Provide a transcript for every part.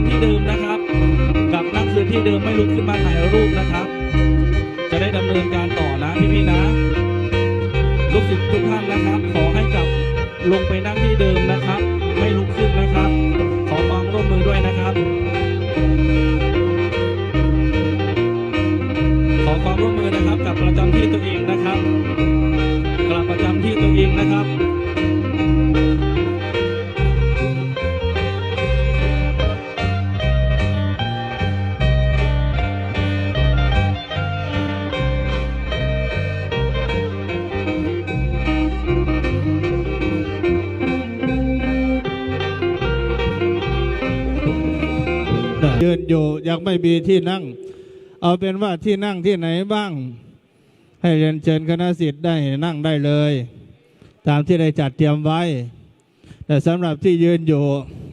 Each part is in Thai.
นที่เดิมนะครับ กับนั่งคืนที่เดิมไม่ลุกขึ้นมาถ่ายรูปนะครับ จะได้ดำเนินการต่อนะพี่ๆนะ ลูกศิษย์ทุกท่านนะครับ ขอให้กลับลงไปนั่งที่เดิมนะ ยืนอยู่ยังไม่มีที่นั่ง เอาเป็นว่าที่นั่งที่ไหนบ้าง ให้เรียนเชิญคณะสิทธิ์ได้นั่งได้เลย ตามที่ได้จัดเตรียมไว้ แต่สำหรับที่ยืนอยู่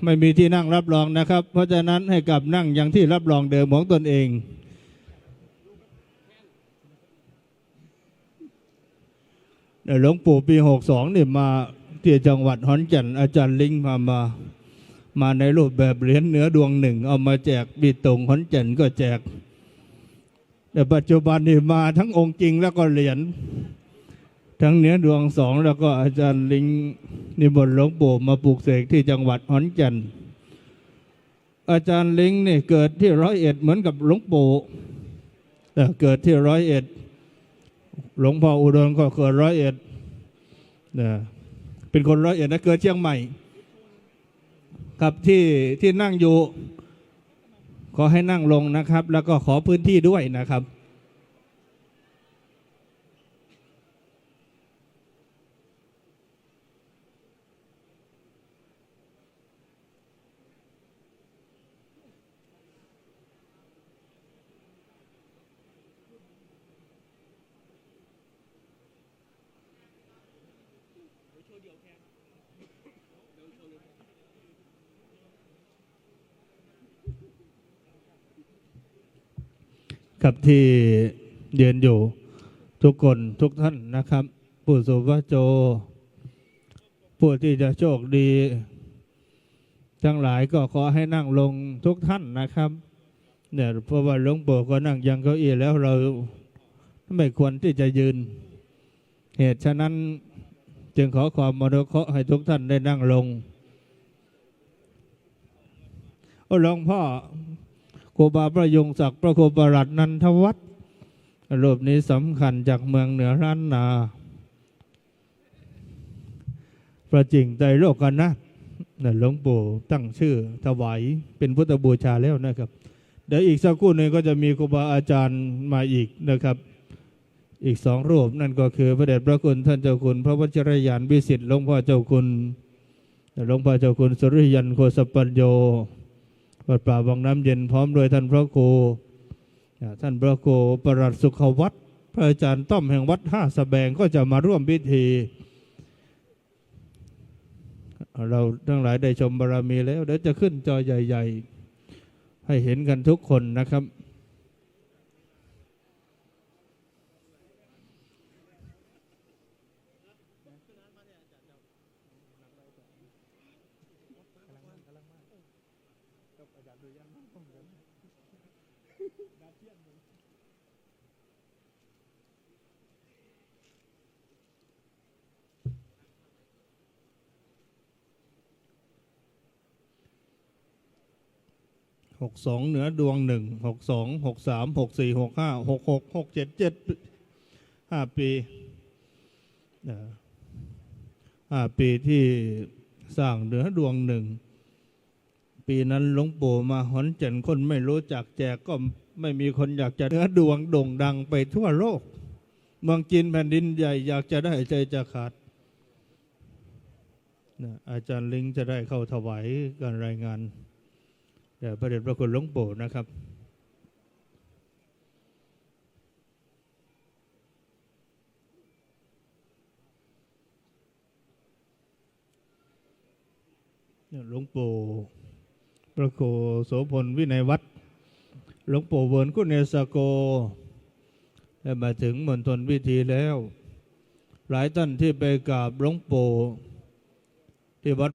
ไม่มีที่นั่งรับรองนะครับ เพราะฉะนั้นให้กลับนั่งอย่างที่รับรองเดิมของตนเองเดี๋ยวหลวงปู่ปีหกสองเนี่ยมาที่จังหวัดฮอนแก่นอาจารย์ลิงพามา มาในรูปแบบเหรียญเนื้อดวงหนึ่ง เอามาแจกบีตรงขอนแก่นก็แจก แต่ปัจจุบันนี่มาทั้งองค์จริงแล้วก็เหรียญทั้งเนื้อดวงสองแล้วก็อาจารย์ลิงนิบนหลวงปู่มาปลูกเสกที่จังหวัดขอนแก่นอาจารย์ลิงนี่เกิดที่ร้อยเอ็ดเหมือนกับหลวงปู่แต่เกิดที่ร้อยเอ็ดหลวงพ่ออุดรก็เกิดร้อยเอ็ดนะเป็นคนร้อยเอ็ดนะเกิดเชียงใหม่ ครับที่ที่นั่งอยู่ ขอให้นั่งลงนะครับ แล้วก็ขอพื้นที่ด้วยนะครับ กับที่เยืนอยู่ทุกคนทุกท่านนะครับผู้สุภาโจ ผู้ที่จะโชคดี ทั้งหลายก็ขอให้นั่งลงทุกท่านนะครับเนี่ยเพราะว่าหลวงปู่ก็นั่งยังเก้าอี้แล้วเราไม่ควรที่จะยืน เหตุฉะนั้นจึงขอความมนุเคราะห์ให้ทุกท่านได้นั่งลงโอ้หลวงพ่อ โคบาประยงศักดิ์พระครูประหลัดนันทวัฒน์รูปนี้สำคัญจากเมืองเหนือร้านนาประจิงใจโลกกันนะหลวงปู่ตั้งชื่อถวายเป็นพุทธบูชาแล้วนะครับ เดี๋ยวอีกสักครู่หนึ่งก็จะมีครูบาอาจารย์มาอีกนะครับ อีกสองรูปนั่นก็คือพระเดชพระคุณท่านเจ้าคุณ พระวชิรยานวิสิทธิ์หลวงพ่อเจ้าคุณหลวงพ่อเจ้าคุณสุริยันโคสปัญโย วัดป่าวังน้ำเย็นพร้อมโดยท่านพระครูท่านพระครูประหลัดสุขวัตรพระอาจารย์ต้อมแห่งวัดห้าสะแบงก็จะมาร่วมพิธี เราทั้งหลายได้ชมบารมีแล้วเดี๋ยวจะขึ้นจอใหญ่ ๆ ให้เห็นกันทุกคนนะครับ อาจารย์ดูยังไงดาเทียนเลยหกสองเหนือดวงหนึ่งหกสองหกสามหกสี่หกห้าหกหกหกเจ็ดเจ็ดห้าปีห้าปีที่สร้างเหนือดวงหนึ่ง ปีนั้นหลวงปู่มาหอนเจนคนไม่รู้จักแจกก็ไม่มีคนอยากจะเนื้อดวงโด่งดังไปทั่วโลกเมืองจีนแผ่นดินใหญ่อยากจะได้ใจจะขาดนะอาจารย์ลิงจะได้เข้าถวายการรายงานแด่พระเดชพระคุณหลวงปู่นะครับเนี่ยหลวงปู่ พระโคโสพลวินัยวัดหลวงปู่เวิร์นกุเนสโกได้มาถึงมณฑลพิธีแล้ว หลายท่านที่ไปกราบหลวงปู่ที่วัด